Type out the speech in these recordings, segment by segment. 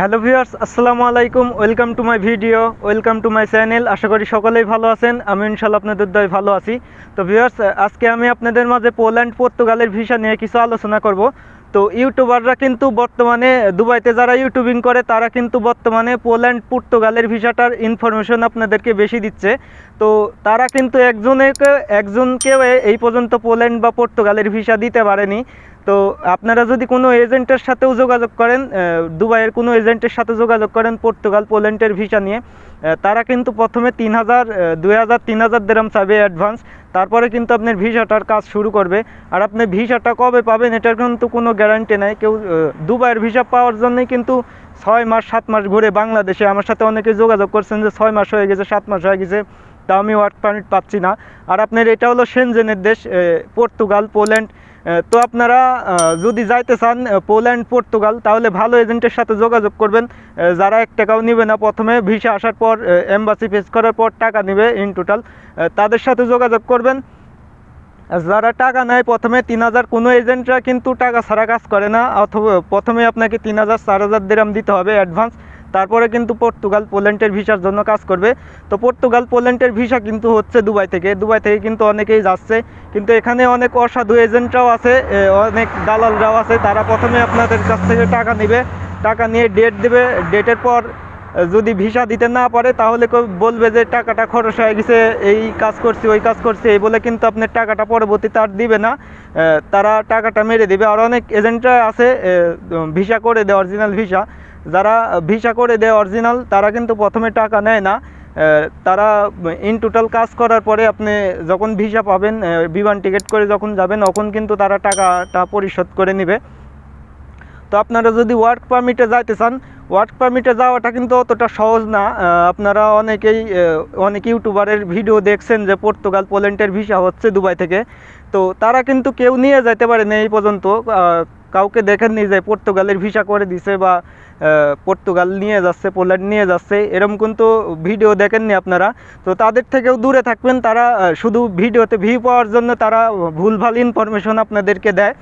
Hello viewers, আসসালামু আলাইকুম, welcome to my video, welcome to my channel, আশা করি সকলেই ভালো আছেন, আমি ইনশাল্লাহ আপনাদের দয় ভালো আছি। তো ভিউয়ার্স, আজকে আমি আপনাদের মাঝে পোল্যান্ড, পর্তুগালের ভিসা নিয়ে কিছু আলোচনা করব। তো ইউটিউবাররা কিন্তু বর্তমানে, দুবাইতে যারা ইউটিউবিং করে, তারা কিন্তু বর্তমানে পোল্যান্ড, পর্তুগালের ভিসাটার ইনফরমেশন আপনাদেরকে বেশি দিচ্ছে। তো তারা কিন্তু একজনকে, একজনকেও এই পর্যন্ত পোল্যান্ড বা পর্তুগালের ভিসা দিতে পারেনি। তো আপনারা যদি কোনো এজেন্টের সাথেও যোগাযোগ করেন দুবাইয়ের কোনো এজেন্টের সাথে যোগাযোগ করেন, পর্তুগাল, পোল্যান্ডের ভিসা নিয়ে তারা কিন্তু প্রথমে তিন হাজার দুই হাজার, তিন হাজার দেরাম চাবে অ্যাডভান্স। তারপরে কিন্তু আপনার ভিসাটার কাজ শুরু করবে। আর আপনি ভিসাটা কবে পাবেন, এটার কিন্তু কোনো গ্যারান্টি নাই। কেউ দুবাইয়ের ভিসা পাওয়ার জন্যই কিন্তু ছয় মাস, সাত মাস ঘুরে বাংলাদেশে। আমার সাথে অনেকে যোগাযোগ করছেন যে ছয় মাস হয়ে গেছে, সাত মাস হয়ে গেছে। তা আমি ওয়ার্ক পারমিট পাচ্ছি না। আর আপনার এটা হলো সেনজেনের দেশ পর্তুগাল পোল্যান্ড তো আপনারা যদি যাইতে চান পোল্যান্ড পর্তুগাল তাহলে ভালো এজেন্টের সাথে যোগাযোগ করবেন। যারা এক টাকাও নেবে না প্রথমে, ভিসা আসার পর এম্বাসি ফেস করার পর টাকা নেবে ইন টোটাল তাদের সাথে যোগাযোগ করবেন। যারা টাকা নেয়, প্রথমে তিন হাজার, কোনো এজেন্টরা কিন্তু টাকা ছাড়া কাজ করে না। অথবা প্রথমে আপনাকে তিন হাজার, চার হাজার দেরাম দিতে হবে অ্যাডভান্স তারপরে কিন্তু পর্তুগাল পোল্যান্ডের ভিসার জন্য কাজ করবে। তো পর্তুগাল পোল্যান্ডের ভিসা কিন্তু হচ্ছে দুবাই থেকে। দুবাই থেকে কিন্তু অনেকেই যাচ্ছে। কিন্তু এখানে অনেক অসাধু এজেন্টরাও আছে অনেক দালালরাও আছে। তারা প্রথমে আপনাদের কাছ থেকে টাকা নেবে। টাকা নিয়ে ডেট দেবে। ডেটের পর যদি ভিসা দিতে না পারে, তাহলে বলবে যে টাকাটা খরচ হয়ে গেছে, এই কাজ করছি, ওই কাজ করছি, এই বলে কিন্তু আপনার টাকাটা পরবর্তীতে আর দিবে না। তারা টাকাটা মেরে দিবে। আর অনেক এজেন্টরা আছে ভিসা করে দেয় অরিজিনাল ভিসা। যারা ভিসা করে দেয় অরিজিনাল, তারা কিন্তু প্রথমে টাকা নেয় না। তারা ইন টোটাল কাজ করার পরে আপনি যখন ভিসা পাবেন বিমান টিকিট করে যখন যাবেন, তখন কিন্তু তারা টাকাটা পরিশোধ করে নেবে। তো আপনারা যদি ওয়ার্ক পারমিটে যাইতে চান ওয়ার্ক পারমিটে যাওয়াটা কিন্তু অতটা সহজ না। আপনারা অনেকেই অনেক ইউটিউবারের ভিডিও দেখছেন যে পর্তুগাল, পোল্যান্ডের ভিসা হচ্ছে দুবাই থেকে। তো তারা কিন্তু কেউ নিয়ে যেতে পারে না এই পর্যন্ত। কাউকে দেখেননি যে পর্তুগালের ভিসা করে দিছে বা পর্তুগাল নিয়ে যাচ্ছে, পোল্যান্ড নিয়ে যাচ্ছে এরকম কিন্তু ভিডিও দেখেননি আপনারা। তো তাদের থেকেও দূরে থাকবেন তারা শুধু ভিডিওতে ভিউ পাওয়ার জন্য তারা ভুলভাল ইনফরমেশন আপনাদেরকে দেয়।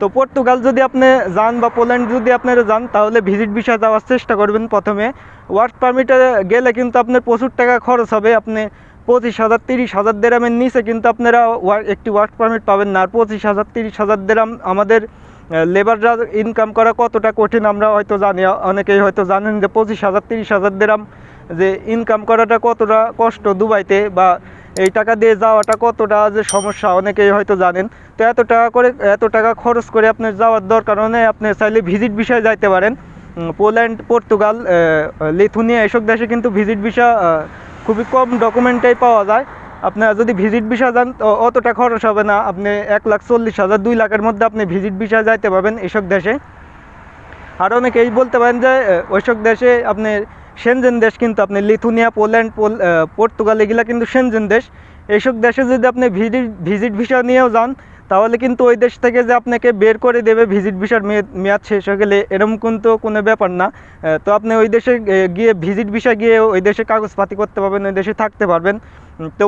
তো পর্তুগাল যদি আপনি যান বা পোল্যান্ড যদি আপনারা যান, তাহলে ভিজিট ভিসা যাওয়ার চেষ্টা করবেন প্রথমে। ওয়ার্ক পারমিটে গেলে কিন্তু আপনার প্রচুর টাকা খরচ হবে, আপনি পঁচিশ হাজার, তিরিশ হাজার দেরামের নিচে কিন্তু আপনারা একটি ওয়ার্ক পারমিট পাবেন না। আর পঁচিশ হাজার, তিরিশ হাজার দেরাম আমাদের লেবাররা ইনকাম করা কতটা কঠিন আমরা হয়তো জানি। অনেকেই হয়তো জানেন যে পঁচিশ হাজার, তিরিশ হাজার দেরাম যে ইনকাম করাটা কতটা কষ্ট দুবাইতে বা এই টাকা দিয়ে যাওয়াটা কতটা যে সমস্যা, অনেকেই হয়তো জানেন। তো এত টাকা করে, এত টাকা খরচ করে আপনার যাওয়ার দরকার নেই আপনি চাইলে ভিজিট বিষয়ে যাইতে পারেন। পোল্যান্ড পর্তুগাল লিথুনিয়া এসব দেশে কিন্তু ভিজিট ভিসা খুবই কম ডকুমেন্টেই পাওয়া যায়। আপনারা যদি ভিজিট ভিসা যান, তো অতটা খরচ হবে না। আপনি এক লাখ চল্লিশ হাজার, দুই লাখের মধ্যে আপনি ভিজিট ভিসা যাইতে পারবেন এসব দেশে। আর অনেকেই বলতে পারেন যে ওইসব দেশে আপনি সেনজেন দেশ কিন্তু আপনি লিথুনিয়া, পোল্যান্ড, পোল পর্তুগাল, এগুলা কিন্তু সেনজেন দেশ। এইসব দেশে যদি আপনি ভিজিট ভিজিট ভিসা নিয়েও যান, তাহলে কিন্তু ওই দেশ থেকে যে আপনাকে বের করে দেবে ভিজিট ভিসার মেয়াদ শেষ হয়ে গেলে, এরকম কিন্তু কোনো ব্যাপার না। তো আপনি ওই দেশে গিয়ে ভিজিট ভিসা গিয়ে ওই দেশে কাগজপাতি করতে পারবেন, ওই দেশে থাকতে পারবেন। তো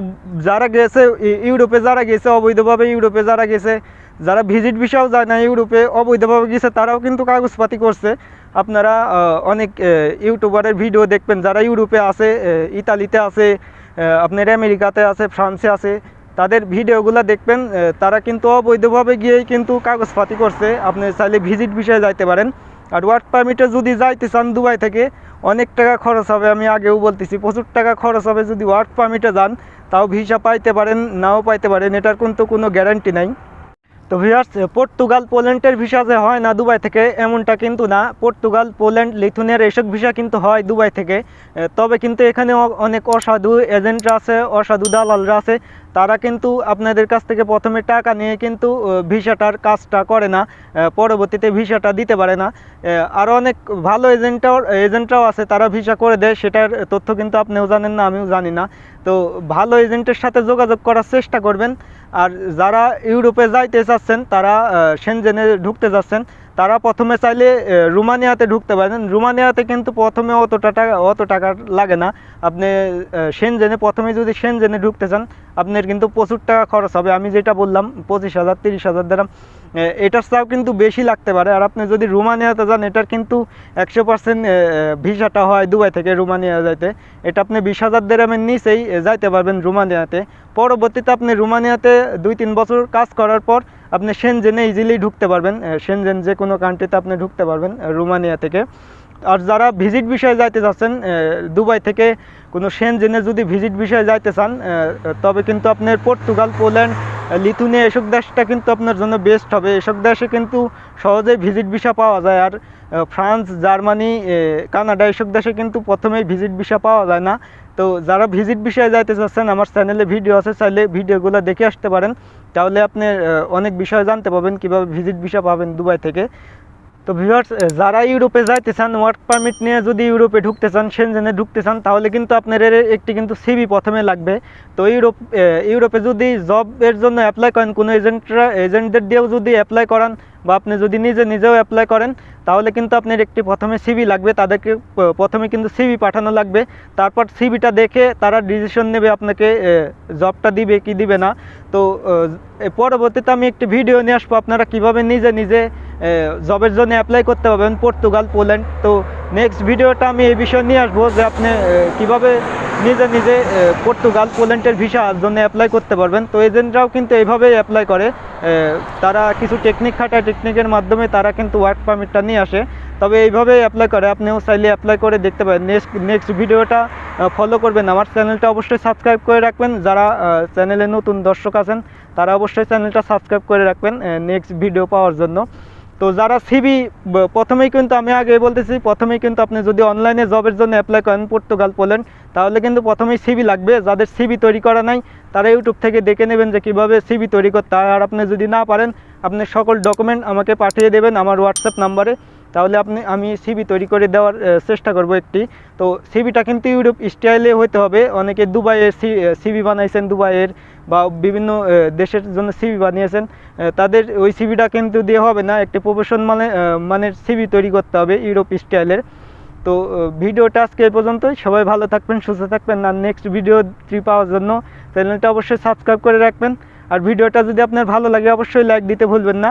যারা গেছে ইউরোপে যারা গেছে, অবৈধভাবে ইউরোপে যারা গেছে, যারা ভিজিট ভিসাও যায় না ইউরোপে, অবৈধভাবে গেছে, তারাও কিন্তু কাগজপাতি করছে। আপনারা অনেক ইউটিউবারের ভিডিও দেখবেন, যারা ইউরোপে আছে ইতালিতে আছে আপনার আমেরিকাতে আছে, ফ্রান্সে আছে, তাদের ভিডিওগুলো দেখবেন তারা কিন্তু অবৈধভাবে গিয়েই কিন্তু কাগজপাতি করছে। আপনি চাইলে ভিজিট বিষয়ে যাইতে পারেন। আর ওয়ার্ক পারমিটে যদি যাইতে চান দুবাই থেকে, অনেক টাকা খরচ হবে। আমি আগেও বলতেছি, প্রচুর টাকা খরচ হবে যদি ওয়ার্ক পারমিটে যান। তাও ভিসা পাইতে পারেন, নাও পাইতে পারেন, এটার কিন্তু কোনো গ্যারান্টি নাই। তো ভিউয়ার্স পর্তুগাল পোল্যান্ডের ভিসা যে হয় না দুবাই থেকে, এমনটা কিন্তু না। পর্তুগাল পোল্যান্ড লিথুনিয়ার এসব ভিসা কিন্তু হয় দুবাই থেকে। তবে কিন্তু এখানে অনেক অসাধু এজেন্টরা আছে, অসাধু দালালরা আছে। তারা কিন্তু আপনাদের কাছ থেকে প্রথমে টাকা নিয়ে কিন্তু ভিসাটার কাজটা করে না পরবর্তীতে ভিসাটা দিতে পারে না। আরও অনেক ভালো এজেন্টরাও এজেন্টরাও আছে, তারা ভিসা করে দেয়, সেটার তথ্য কিন্তু আপনিও জানেন না, আমিও জানি না। তো ভালো এজেন্টের সাথে যোগাযোগ করার চেষ্টা করবেন। আর যারা ইউরোপে যাইতে চাচ্ছেন, তারা সেনজেনে ঢুকতে যাচ্ছেন। তারা প্রথমে চাইলে রুমানিয়াতে ঢুকতে পারেন রুমানিয়াতে কিন্তু প্রথমে অতটা টাকা, অত টাকা লাগে না। আপনি সেন সেনজেনে প্রথমে যদি সেনজেনে ঢুকতে চান, আপনার কিন্তু প্রচুর টাকা খরচ হবে। আমি যেটা বললাম, পঁচিশ হাজার, তিরিশ হাজার দ্বারা এটার চাও কিন্তু বেশি লাগতে পারে। আর আপনি যদি রুমানিয়াতে যান, এটার কিন্তু একশো পার্সেন্ট ভিসাটা হয় দুবাই থেকে রুমানিয়া যাইতে। এটা আপনি বিশ হাজার দেরামের নিচেই যাইতে পারবেন রুমানিয়াতে। পরবর্তীতে আপনি রুমানিয়াতে দুই তিন বছর কাজ করার পর আপনি সেনজেনে ইজিলি ঢুকতে পারবেন। সেনজেন যে কোনো কান্ট্রিতে আপনি ঢুকতে পারবেন রুমানিয়া থেকে। আর যারা ভিজিট বিষয়ে যাইতে যাচ্ছেন আহ, দুবাই থেকে কোনো সেনজেনে যদি ভিজিট বিষয়ে যাইতে চান তবে কিন্তু আপনার পর্তুগাল পোল্যান্ড লিথুনিয়া এসব দেশটা কিন্তু আপনার জন্য বেস্ট হবে। এসব দেশে কিন্তু সহজেই ভিজিট ভিসা পাওয়া যায়। আর ফ্রান্স জার্মানি কানাডা এসব দেশে কিন্তু প্রথমেই ভিজিট ভিসা পাওয়া যায় না। তো যারা ভিজিট বিষয়ে যাইতে চাচ্ছেন আমার চ্যানেলে ভিডিও আছে চাইলে ভিডিওগুলো দেখে আসতে পারেন। তাহলে আপনি অনেক বিষয় জানতে পারবেন কীভাবে ভিজিট ভিসা পাবেন দুবাই থেকে। তো ভিউয়ার্স যারা ইউরোপে যাইতে চান ওয়ার্ক পারমিট নিয়ে যদি ইউরোপে ঢুকতে চান সেনজেনে ঢুকতে চান তাহলে কিন্তু আপনার একটি কিন্তু সিবি প্রথমে লাগবে। তো ইউরোপ ইউরোপে যদি জবের জন্য অ্যাপ্লাই করেন, কোনো এজেন্টরা এজেন্টদের দিয়েও যদি অ্যাপ্লাই করান, বা আপনি যদি নিজে নিজেও অ্যাপ্লাই করেন তাহলে কিন্তু আপনার একটি প্রথমে সিবি লাগবে, তাদেরকে প্রথমে কিন্তু সিবি পাঠানো লাগবে, তারপর সিবিটা দেখে তারা ডিসিশন নেবে আপনাকে জবটা দিবে কি দিবে না। তো পরবর্তীতে আমি একটি ভিডিও নিয়ে আসব, আপনারা কীভাবে নিজে নিজে জবের জন্য অ্যাপ্লাই করতে পারবেন পর্তুগাল পোল্যান্ড তো নেক্সট ভিডিওটা আমি এই বিষয় নিয়ে আসব যে আপনি কীভাবে নিজে নিজে পর্তুগাল পোল্যান্ডের ভিসার জন্য অ্যাপ্লাই করতে পারবেন। তো এজেন্টরাও কিন্তু এইভাবেই অ্যাপ্লাই করে। তারা কিছু টেকনিক খাটায় টেকনিকের মাধ্যমে তারা কিন্তু ওয়ার্ক পারমিটটা নিয়ে আসে। তবে এইভাবেই অ্যাপ্লাই করে। আপনিও চাইলে অ্যাপ্লাই করে দেখতে পারেন। নেক্সট নেক্সট ভিডিওটা ফলো করবেন। আমার চ্যানেলটা অবশ্যই সাবস্ক্রাইব করে রাখবেন। যারা চ্যানেলে নতুন দর্শক আছেন, তারা অবশ্যই চ্যানেলটা সাবস্ক্রাইব করে রাখবেন নেক্সট ভিডিও পাওয়ার জন্য। তো যারা সিবি প্রথমেই কিন্তু আমি আগে বলতেছি, প্রথমেই কিন্তু আপনি যদি অনলাইনে জবের জন্য অ্যাপ্লাই করেন পর্তুগাল পোল্যান্ড তাহলে কিন্তু প্রথমেই সিবি লাগবে। যাদের সিবি তৈরি করা নাই, তারা ইউটিউব থেকে দেখে নেবেন যে কীভাবে সিবি তৈরি করতে হয়। আর আপনি যদি না পারেন, আপনি সকল ডকুমেন্ট আমাকে পাঠিয়ে দেবেন আমার হোয়াটসঅ্যাপ নাম্বারে তাহলে আপনি, আমি সিবি তৈরি করে দেওয়ার চেষ্টা করব একটি। তো সিবিটা কিন্তু ইউরোপ স্টাইলে হতে হবে। অনেকে দুবাইয়ের সিবি বানাইছেন দুবাইয়ের বা বিভিন্ন দেশের জন্য সিবি বানিয়েছেন। তাদের ওই সিবিটা কিন্তু দিয়ে হবে না। একটি প্রফেশন মানে মানের সিবি তৈরি করতে হবে ইউরোপ স্টাইলের তো ভিডিওটা আজকে এই পর্যন্তই। সবাই ভালো থাকবেন, সুস্থ থাকবেন। আর নেক্সট ভিডিও থ্রি পাওয়ার জন্য চ্যানেলটা অবশ্যই সাবস্ক্রাইব করে রাখবেন। আর ভিডিওটা যদি আপনার ভালো লাগে, অবশ্যই লাইক দিতে ভুলবেন না।